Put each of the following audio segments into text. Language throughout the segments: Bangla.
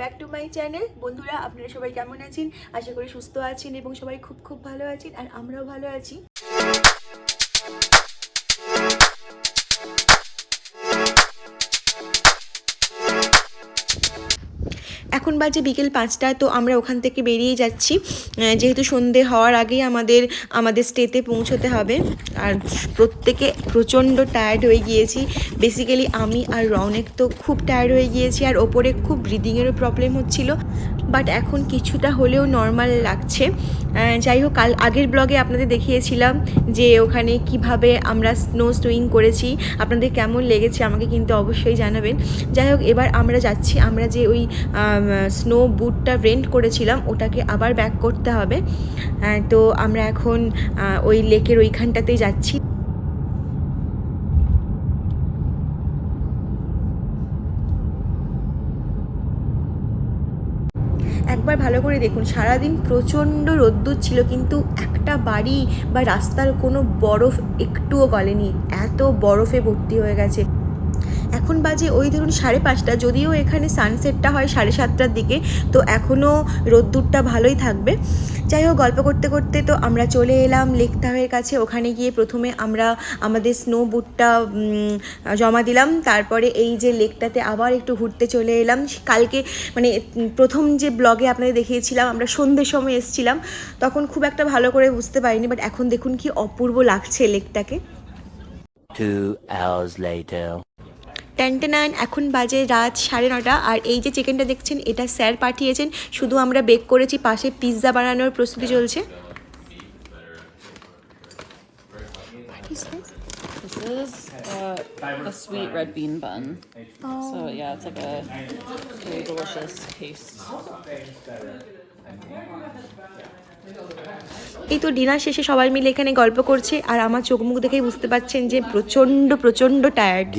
Back to my channel. বন্ধুরা, আপনারা সবাই কেমন আছেন? আশা করি সুস্থ আছেন এবং সবাই খুব খুব ভালো আছেন, আর আমরাও ভালো আছি। এখন বাজে বিকেল পাঁচটা, তো আমরা ওখান থেকে বেরিয়ে যাচ্ছি। যেহেতু সন্ধে হওয়ার আগেই আমাদের আমাদের স্টেতে পৌঁছতে হবে। আর প্রত্যেকে প্রচণ্ড টায়ার্ড হয়ে গিয়েছি। বেসিক্যালি আমি আর রনেক তো খুব টায়ার্ড হয়ে গিয়েছি, আর ওপরে খুব ব্রিদিংয়েরও প্রবলেম হচ্ছিল। বাট এখন কিছুটা হলেও নর্মাল লাগছে। যাই হোক, কাল আগের ব্লগে আপনাদের দেখিয়েছিলাম যে ওখানে কীভাবে আমরা স্নো স্নোয়িং করেছি। আপনাদের কেমন লেগেছে আমাকে কিন্তু অবশ্যই জানাবেন। যাই হোক, এবার আমরা যাচ্ছি। আমরা যে ওই স্নো বুটটা রেন্ট করেছিলাম, ওটাকে আবার ব্যাক করতে হবে। তো আমরা এখন ওই লেকের ওইখানটাতেই যাচ্ছি। একবার ভালো করে দেখুন। সারাদিন প্রচণ্ড রোদ্দুর ছিল, কিন্তু একটা বাড়ি বা রাস্তার কোনো বরফ একটুও গলেনি। এত বরফে ভর্তি হয়ে গেছে। এখন বাজে ওই ধরুন সাড়ে পাঁচটা, যদিও এখানে সানসেটটা হয় সাড়ে সাতটার দিকে, তো এখনও রোদ্দুরটা ভালোই থাকবে। যাই হোক, গল্প করতে করতে তো আমরা চলে এলাম লেক তাহের কাছে, ওখানে গিয়ে প্রথমে আমরা আমাদের স্নো বুটটা জমা দিলাম, তারপরে এই যে লেকটাতে আবার একটু ঘুরতে চলে এলাম। কালকে মানে প্রথম যে ব্লগে আপনাদের দেখিয়েছিলাম, আমরা সন্ধ্যের সময় এসেছিলাম, তখন খুব একটা ভালো করে বুঝতে পারিনি বাট এখন দেখুন কি অপূর্ব লাগছে লেকটাকে। Two hours later. ট্যান্টেনান এখন বাজে রাত সাড়ে নটা আর এই যে চিকেনটা দেখছেন এটা স্যার পাঠিয়েছেন শুধু আমরা বেক করেছি পাশে পিৎজা বানানোর প্রস্তুতি চলছে This is uh, a sweet red bean bun. So yeah, it's like a really delicious taste. এই তো ডিনার শেষে সবাই মিলে এখানে গল্প করছে আর আমার চোখ মুখ দেখেই বুঝতে পারছেন যে প্রচণ্ড প্রচণ্ড টায়ার্ড.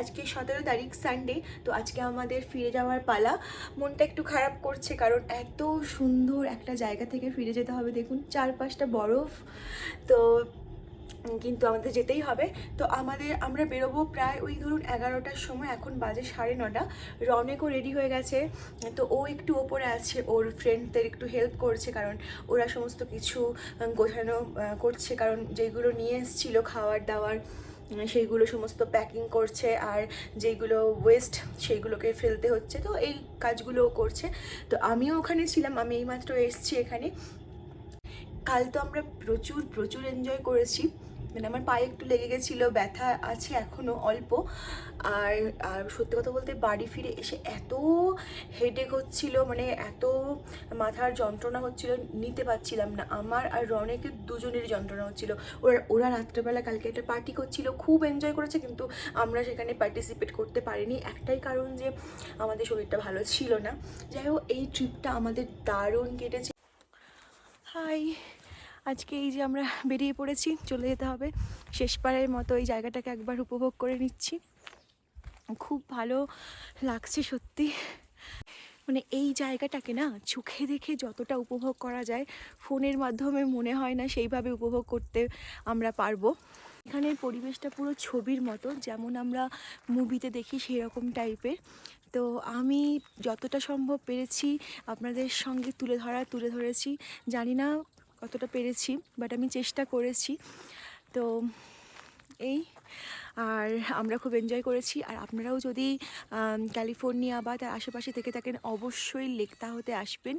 আজকে সতেরো তারিখ সানডে তো আজকে আমাদের ফিরে যাওয়ার পালা। মনটা একটু খারাপ করছে কারণ এত সুন্দর একটা জায়গা থেকে ফিরে যেতে হবে দেখুন চারপাশটা বরফ। তো কিন্তু আমাদের যেতেই হবে। তো আমাদের আমরা বেরোবো প্রায় ওই ধরুন এগারোটার সময় এখন বাজে সাড়ে নটা। রনেকও রেডি হয়ে গেছে। তো ও একটু ওপরে আছে ওর ফ্রেন্ডদের একটু হেল্প করছে কারণ ওরা সমস্ত কিছু গোছানো করছে কারণ যেগুলো নিয়ে এসেছিল খাওয়ার উম, সেইগুলো সমস্ত প্যাকিং করছে আর যেইগুলো ওয়েস্ট সেইগুলোকে ফেলতে হচ্ছে। তো এই কাজগুলো করছে। তো আমিও ওখানে ছিলাম, আমি এইমাত্র এসছি এখানে। কাল তো আমরা প্রচুর প্রচুর এনজয় করেছি। মানে আমার পায়ে একটু লেগে গেছিল, ব্যথা আছে এখনও অল্প। আর আর সত্যি কথা বলতে বাড়ি ফিরে এসে এত হেডেক হচ্ছিল মানে এত মাথার যন্ত্রণা হচ্ছিল, নিতে পারছিলাম না। আমার আর রনেকের দুজনেরই যন্ত্রণা হচ্ছিল। ওরা ওরা রাত্রেবেলা কালকে একটা পার্টি করছিল, খুব এনজয় করেছে, কিন্তু আমরা সেখানে পার্টিসিপেট করতে পারিনি। একটাই কারণ যে আমাদের শরীরটা ভালো ছিল না। যাই হোক, এই ট্রিপটা আমাদের দারুণ কেটেছে। হাই আজকে এই যে আমরা বেরিয়ে পড়েছি, চলে যেতে হবে। শেষবারের মতো এই জায়গাটাকে একবার উপভোগ করে নিচ্ছি। খুব ভালো লাগছে সত্যি। মানে এই জায়গাটাকে না চোখে দেখে যতটা উপভোগ করা যায়, ফোনের মাধ্যমে মনে হয় না সেইভাবে উপভোগ করতে আমরা পারব। এখানের পরিবেশটা পুরো ছবির মতো, যেমন আমরা মুভিতে দেখি সেই রকম টাইপের তো আমি যতটা সম্ভব পেরেছি আপনাদের সঙ্গে তুলে ধরা, তুলে ধরেছি। জানি না কতটা পেরেছি বাট আমি চেষ্টা করেছি। তো এই, আর আমরা খুব এনজয় করেছি। আর আপনারাও যদি ক্যালিফোর্নিয়া বা তার আশেপাশে থেকে থাকেন, অবশ্যই লেখতা হতে আসবেন।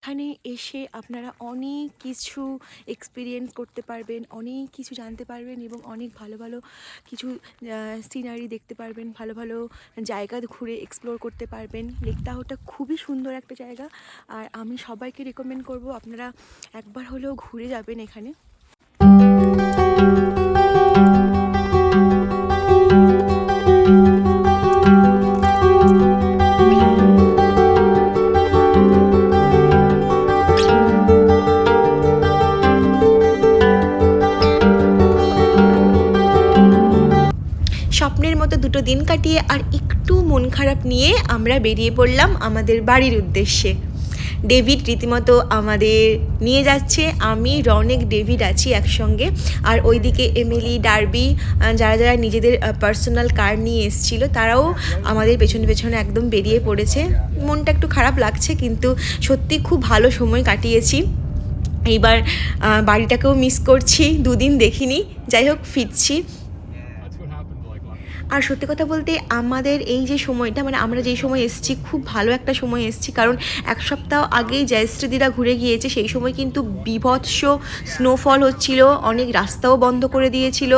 এখানে এসে আপনারা অনেক কিছু এক্সপিরিয়েন্স করতে পারবেন, অনেক কিছু জানতে পারবেন এবং অনেক ভালো ভালো কিছু সিনারি দেখতে পারবেন, ভালো ভালো জায়গা ঘুরে এক্সপ্লোর করতে পারবেন। লেকতাহটা খুবই সুন্দর একটা জায়গা। আর আমি সবাইকে রেকমেন্ড করব, আপনারা একবার হলেও ঘুরে যাবেন এখানে। দুটো দিন কাটিয়ে আর একটু মন খারাপ নিয়ে আমরা বেরিয়ে পড়লাম আমাদের বাড়ির উদ্দেশ্যে। ডেভিড রীতিমতো আমাদের নিয়ে যাচ্ছে। আমি রনেক ডেভিড আছি একসঙ্গে। আর ওইদিকে এমিলি, ডার্বি যারা যারা নিজেদের পার্সোনাল কার নিয়ে এসেছিল, তারাও আমাদের পেছনে পেছনে একদম বেরিয়ে পড়েছে। মনটা একটু খারাপ লাগছে, কিন্তু সত্যি খুব ভালো সময় কাটিয়েছি। এইবার বাড়িটাকেও মিস করছি। দুদিন দেখিনি। যাই হোক, ফিরছি। আর সত্যি কথা বলতে আমাদের এই যে সময়টা মানে আমরা যেই সময় এসেছি, খুব ভালো একটা সময় এসেছি। কারণ এক সপ্তাহ আগেই জয়শ্রীদিরা ঘুরে গিয়েছে, সেই সময় কিন্তু বিভৎস স্নোফল হচ্ছিল, অনেক রাস্তাও বন্ধ করে দিয়েছিল।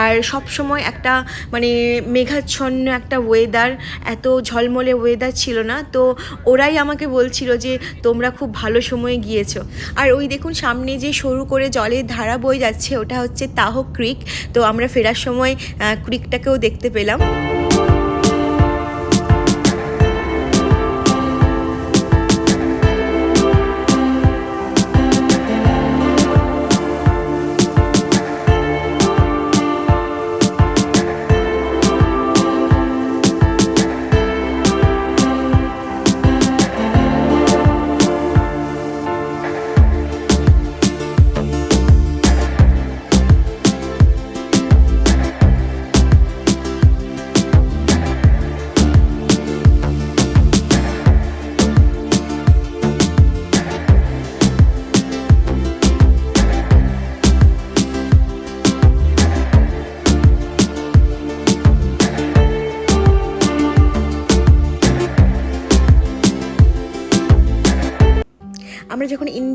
আর সব সময় একটা মানে মেঘাচ্ছন্ন একটা ওয়েদার এত ঝলমলে ওয়েদার ছিল না। তো ওরাই আমাকে বলছিল যে, তোমরা খুব ভালো সময়ে গিয়েছো। আর ওই দেখুন, সামনে যে সরু করে জলের ধারা বয়ে যাচ্ছে, ওটা হচ্ছে তাহ ক্রিক তো আমরা ফেরার সময় ক্রিকটাকেও দেখতে পেলাম।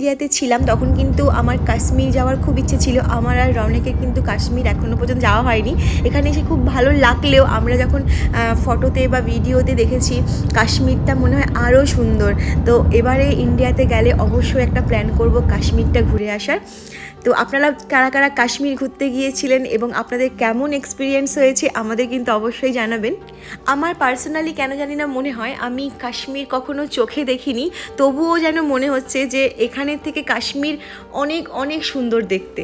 ইন্ডিয়াতে ছিলাম, তখন কিন্তু আমার কাশ্মীর যাওয়ার খুব ইচ্ছে ছিল। আমার আর রনেকের কিন্তু কাশ্মীর এখনও পর্যন্ত যাওয়া হয়নি। এখানে এসে খুব ভালো লাগলেও আমরা যখন ফটোতে বা ভিডিওতে দেখেছি, কাশ্মীরটা মনে হয় আরও সুন্দর। তো এবারে ইন্ডিয়াতে গেলে অবশ্যই একটা প্ল্যান করব কাশ্মীরটা ঘুরে আসার। তো আপনারা কারা কারা কাশ্মীর ঘুরতে গিয়েছিলেন এবং আপনাদের কেমন এক্সপিরিয়েন্স হয়েছে আমাদের কিন্তু অবশ্যই জানাবেন। আমার পার্সোনালি কেন জানি না মনে হয়, আমি কাশ্মীর কখনো চোখে দেখিনি, তবুও যেন মনে হচ্ছে যে এখানের থেকে কাশ্মীর অনেক অনেক সুন্দর দেখতে।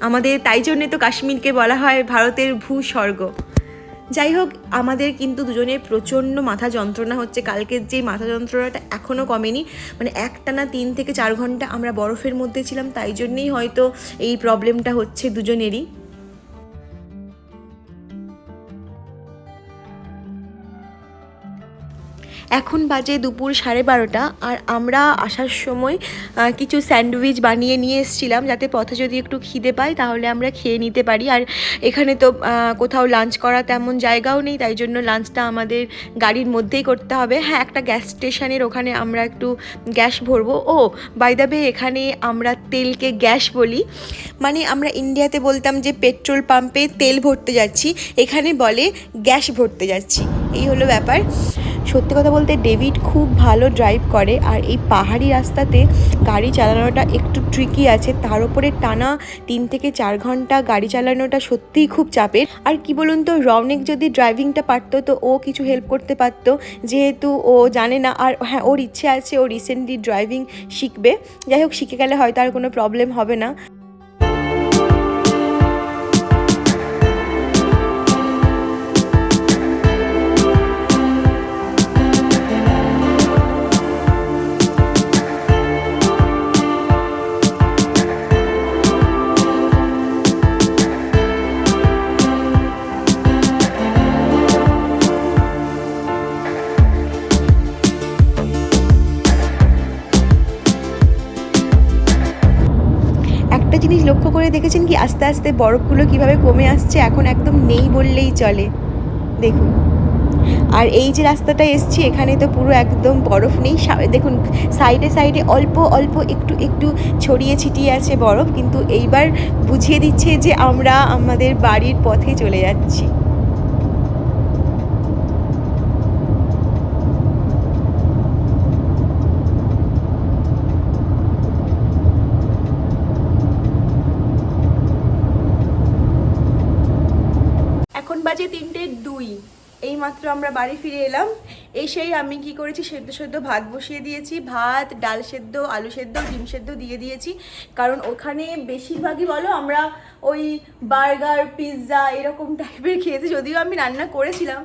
আমাদের, তাই জন্যে তো কাশ্মীরকে বলা হয় ভারতের ভূস্বর্গ। যাই হোক, আমাদের কিন্তু দুজনের প্রচণ্ড মাথা যন্ত্রণা হচ্ছে। কালকের যে মাথা যন্ত্রণাটা এখনও কমেনি মানে একটানা তিন থেকে চার ঘণ্টা আমরা বরফের মধ্যে ছিলাম, তাই জন্যেই হয়তো এই প্রবলেমটা হচ্ছে দুজনেরই। এখন বাজে দুপুর সাড়ে বারোটা আর আমরা আসার সময় কিছু স্যান্ডউইচ বানিয়ে নিয়ে এসেছিলাম যাতে পথে যদি একটু খিদে পাই তাহলে আমরা খেয়ে নিতে পারি। আর এখানে তো কোথাও লাঞ্চ করা তেমন জায়গাও নেই, তাই জন্য লাঞ্চটা আমাদের গাড়ির মধ্যেই করতে হবে। হ্যাঁ একটা গ্যাস স্টেশনের ওখানে আমরা একটু গ্যাস ভরবো। ও বাই দ্য বে এখানে আমরা তেলকে গ্যাস বলি। মানে আমরা ইন্ডিয়াতে বলতাম যে পেট্রোল পাম্পে তেল ভরতে যাচ্ছি, এখানে বলে গ্যাস ভরতে যাচ্ছি। এই হলো ব্যাপার। সত্যি কথা বলতে ডেভিড খুব ভালো ড্রাইভ করে, আর এই পাহাড়ি রাস্তাতে গাড়ি চালানোটা একটু ট্রিকি আছে। তার উপরে টানা তিন থেকে চার ঘণ্টা গাড়ি চালানোটা সত্যিই খুব চাপের। আর কি বলুন তো রৌনক যদি ড্রাইভিংটা পারতো, তো ও কিছু হেল্প করতে পারতো। যেহেতু ও জানে না, আর হ্যাঁ ওর ইচ্ছে আছে ও রিসেন্টলি ড্রাইভিং শিখবে। যাই হোক, শিখে গেলে হয়তো আর কোনো প্রবলেম হবে না। করে দেখেছেন কি আস্তে আস্তে বরফগুলো কীভাবে কমে আসছে, এখন একদম নেই বললেই চলে। দেখুন। আর এই যে রাস্তাটা এসছি, এখানে তো পুরো একদম বরফ নেই। দেখুন, সাইডে সাইডে অল্প অল্প একটু একটু ছড়িয়ে ছিটিয়ে আছে বরফ, কিন্তু এইবার বুঝিয়ে দিচ্ছে যে আমরা আমাদের বাড়ির পথে চলে যাচ্ছি। বাজে তিনটে দুই। এই মাত্র আমরা বাড়ি ফিরে এলাম। এসেই আমি কি করেছি, সেদ্ধ সেদ্ধ ভাত বসিয়ে দিয়েছি। ভাত, ডাল সেদ্ধ, আলু সেদ্ধ, ডিম সেদ্ধ দিয়ে দিয়েছি। কারণ ওখানে বেশিরভাগই বলো আমরা ওই বার্গার, পিৎজা এরকম টাইপের খেয়েছি, যদিও আমি রান্না করেছিলাম।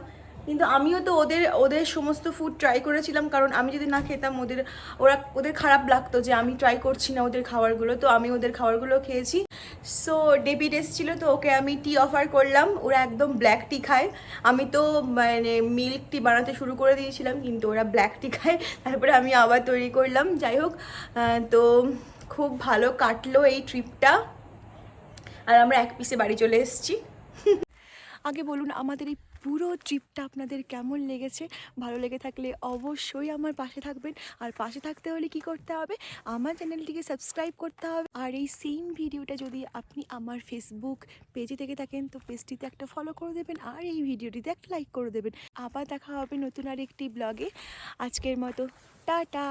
কিন্তু আমিও তো ওদের ওদের সমস্ত ফুড ট্রাই করেছিলাম, কারণ আমি যদি না খেতাম ওদের, ওরা, ওদের খারাপ লাগতো যে আমি ট্রাই করছি না ওদের খাবারগুলো, তো আমি ওদের খাবারগুলো খেয়েছি। সো ডেবিট এসেছিল তো ওকে আমি টি অফার করলাম, ওরা একদম ব্ল্যাক টি খায়। আমি তো মানে মিল্ক টি বানাতে শুরু করে দিয়েছিলাম, কিন্তু ওরা ব্ল্যাক টি খায়। তারপরে আমি আবার তৈরি করলাম, যাই হোক তো খুব ভালো কাটলো এই ট্রিপটা আর আমরা এক পিসে বাড়ি চলে এসেছি। আগে বলুন, আমাদের এই পুরো ট্রিপটা আপনাদের কেমন লেগেছে? ভালো লেগে থাকলে অবশ্যই আমার পাশে থাকবেন। আর পাশে থাকতে হলে কি করতে হবে? আমার চ্যানেলটিকে সাবস্ক্রাইব করতে হবে। আর এই সেম ভিডিওটা যদি আপনি আমার ফেসবুক পেজে থেকে থাকেন, তো পেজটিতে একটা ফলো করে দেবেন আর এই ভিডিওটিতে একটা লাইক করে দেবেন। আবার দেখা হবে নতুন আর একটি ব্লগে আজকের মতো, টাটা!